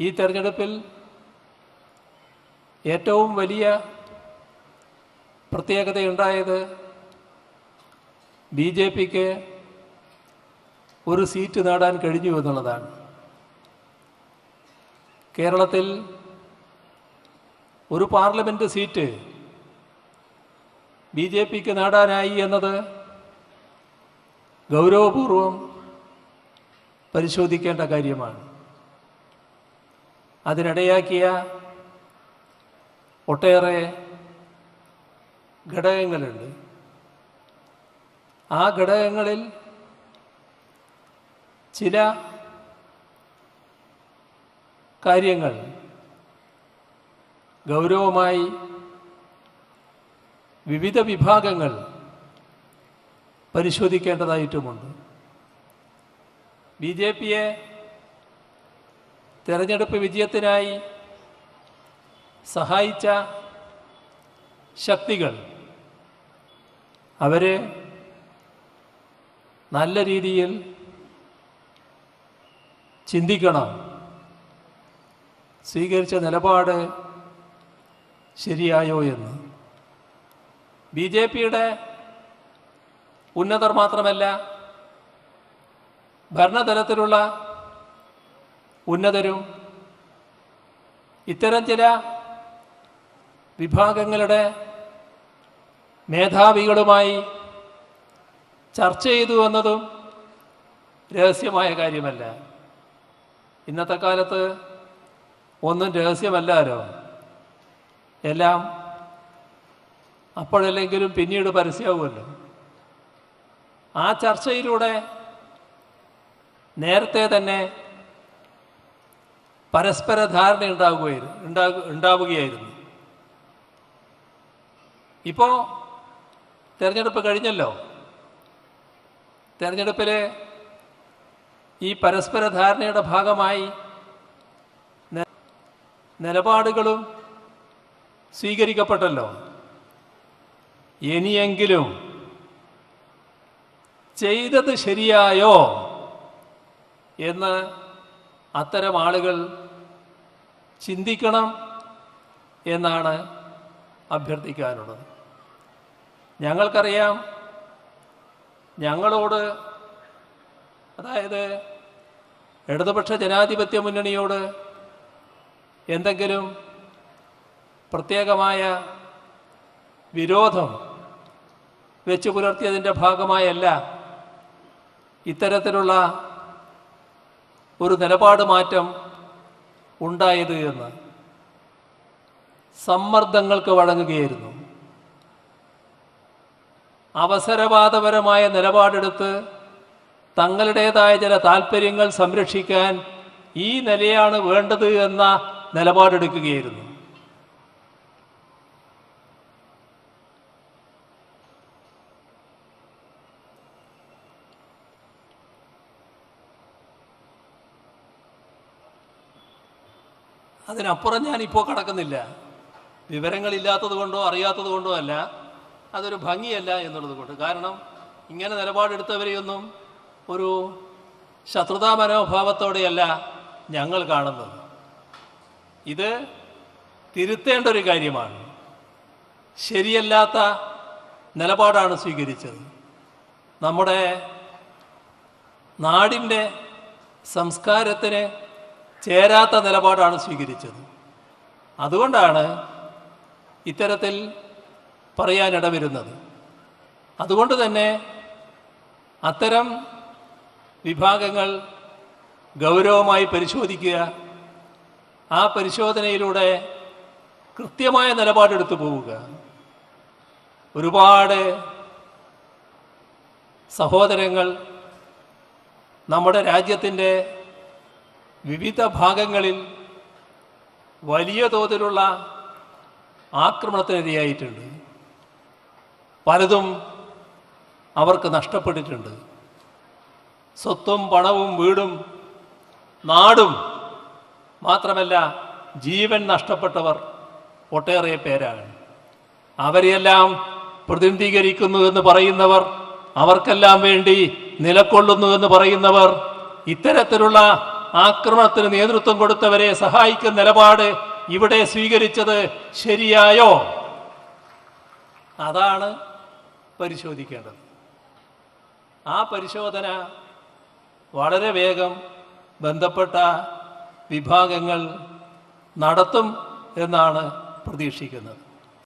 ഈ തെരഞ്ഞെടുപ്പിൽ ഏറ്റവും വലിയ പ്രത്യേകതയുണ്ടായത് ബി ജെ പിക്ക് ഒരു സീറ്റ് നേടാൻ കഴിഞ്ഞു എന്നുള്ളതാണ്. കേരളത്തിൽ ഒരു പാർലമെന്റ് സീറ്റ് ബി ജെ പിക്ക് നേടാനായി എന്നത് ഗൗരവപൂർവം പരിശോധിക്കേണ്ട കാര്യമാണ്. അതിനിടയാക്കിയ ഒട്ടേറെ ഘടകങ്ങളുണ്ട്. ആ ഘടകങ്ങളിൽ ചില കാര്യങ്ങൾ ഗൗരവമായി വിവിധ വിഭാഗങ്ങൾ പരിശോധിക്കേണ്ടതായിട്ടുമുണ്ട്. ബി ജെ പിയെ തെരഞ്ഞെടുപ്പ് വിജയത്തിനായി സഹായിച്ച ശക്തികൾ അവരെ നല്ല രീതിയിൽ ചിന്തിക്കണം. സ്വീകരിച്ച നിലപാട് ശരിയായോ എന്ന്. ബി ജെ പിയുടെ ഉന്നതർ മാത്രമല്ല ഭരണതലത്തിലുള്ള ഉന്നതരും ഇത്തരം ചില വിഭാഗങ്ങളുടെ മേധാവികളുമായി ചർച്ച ചെയ്തു എന്നതും രഹസ്യമായ കാര്യമല്ല. ഇന്നത്തെ കാലത്ത് ഒന്നും രഹസ്യമല്ലല്ലോ എല്ലാം അപ്പോഴല്ലെങ്കിലും പിന്നീട് പരസ്യമാവുമല്ലോ. ആ ചർച്ചയിലൂടെ നേരത്തെ തന്നെ പരസ്പര ധാരണ ഉണ്ടാകുകയായിരുന്നു ഉണ്ടാകു ഉണ്ടാവുകയായിരുന്നു. ഇപ്പോൾ തെരഞ്ഞെടുപ്പ് കഴിഞ്ഞല്ലോ. തെരഞ്ഞെടുപ്പിൽ ഈ പരസ്പര ധാരണയുടെ ഭാഗമായി നിലപാടുകളും സ്വീകരിക്കപ്പെട്ടല്ലോ. ഇനിയെങ്കിലും ചെയ്തത് ശരിയായോ എന്ന് അത്തരം ആളുകൾ ചിന്തിക്കണം എന്നാണ് അഭ്യർത്ഥിക്കാനുള്ളത്. ഞങ്ങൾക്കറിയാം ഞങ്ങളോട് അതായത് ഇടതുപക്ഷ ജനാധിപത്യ മുന്നണിയോട് എന്തെങ്കിലും പ്രത്യേകമായ വിരോധം വെച്ച് പുലർത്തിയതിന്റെ ഭാഗമായല്ല ഇത്തരത്തിലുള്ള ഒരു നിലപാട് മാറ്റം ഉണ്ടായത് എന്ന് സമ്മർദ്ദങ്ങൾക്ക് വഴങ്ങുകയായിരുന്നു. അവസരവാദപരമായ നിലപാടെടുത്ത് തങ്ങളുടേതായ ചില താല്പര്യങ്ങൾ സംരക്ഷിക്കാൻ ഈ നിലയാണ് വേണ്ടത് എന്ന നിലപാടെടുക്കുകയായിരുന്നു. അതിനപ്പുറം ഞാനിപ്പോൾ കടക്കുന്നില്ല. വിവരങ്ങളില്ലാത്തത് കൊണ്ടോ അറിയാത്തത് കൊണ്ടോ അല്ല. അതൊരു ഭംഗിയല്ല എന്നുള്ളത് കൊണ്ട്. കാരണം ഇങ്ങനെ നിലപാടെടുത്തവരെയൊന്നും ഒരു ശത്രുതാ മനോഭാവത്തോടെയല്ല ഞങ്ങൾ കാണുന്നത്. ഇത് തിരുത്തേണ്ട ഒരു കാര്യമാണ്. ശരിയല്ലാത്ത നിലപാടാണ് സ്വീകരിച്ചത്. നമ്മുടെ നാടിന്റെ സംസ്കാരത്തിന് ചേരാത്ത നിലപാടാണ് സ്വീകരിച്ചത്. അതുകൊണ്ടാണ് ഇത്തരത്തിൽ പറയാനിട വരുന്നത് അതുകൊണ്ട് തന്നെ അത്തരം വിഭാഗങ്ങൾ ഗൗരവമായി പരിശോധിക്കുക ആ പരിശോധനയിലൂടെ കൃത്യമായ നിലപാടെടുത്തു പോവുക. ഒരുപാട് സഹോദരങ്ങൾ നമ്മുടെ രാജ്യത്തിന്റെ വിവിധ ഭാഗങ്ങളിൽ വലിയ തോതിലുള്ള ആക്രമണത്തിനിരയായിട്ടുണ്ട്. പലതും അവർക്ക് നഷ്ടപ്പെട്ടിട്ടുണ്ട്. സ്വത്തും പണവും വീടും നാടും മാത്രമല്ല ജീവൻ നഷ്ടപ്പെട്ടവർ ഒട്ടേറെ പേരാണ്. അവരെയെല്ലാം പ്രതിനിധീകരിക്കുന്നു എന്ന് പറയുന്നവർ അവർക്കെല്ലാം വേണ്ടി നിലക്കൊള്ളുന്നു എന്ന് പറയുന്നവർ ഇത്തരത്തിലുള്ള ആക്രമണത്തിന് നേതൃത്വം കൊടുത്തവരെ സഹായിക്കുന്ന നിലപാട് ഇവിടെ സ്വീകരിച്ചത് ശരിയായോ? അതാണ് പരിശോധിക്കേണ്ടത്. ആ പരിശോധന വളരെ വേഗം ബന്ധപ്പെട്ട വിഭാഗങ്ങൾ നടത്തും എന്നാണ് പ്രതീക്ഷിക്കുന്നത്.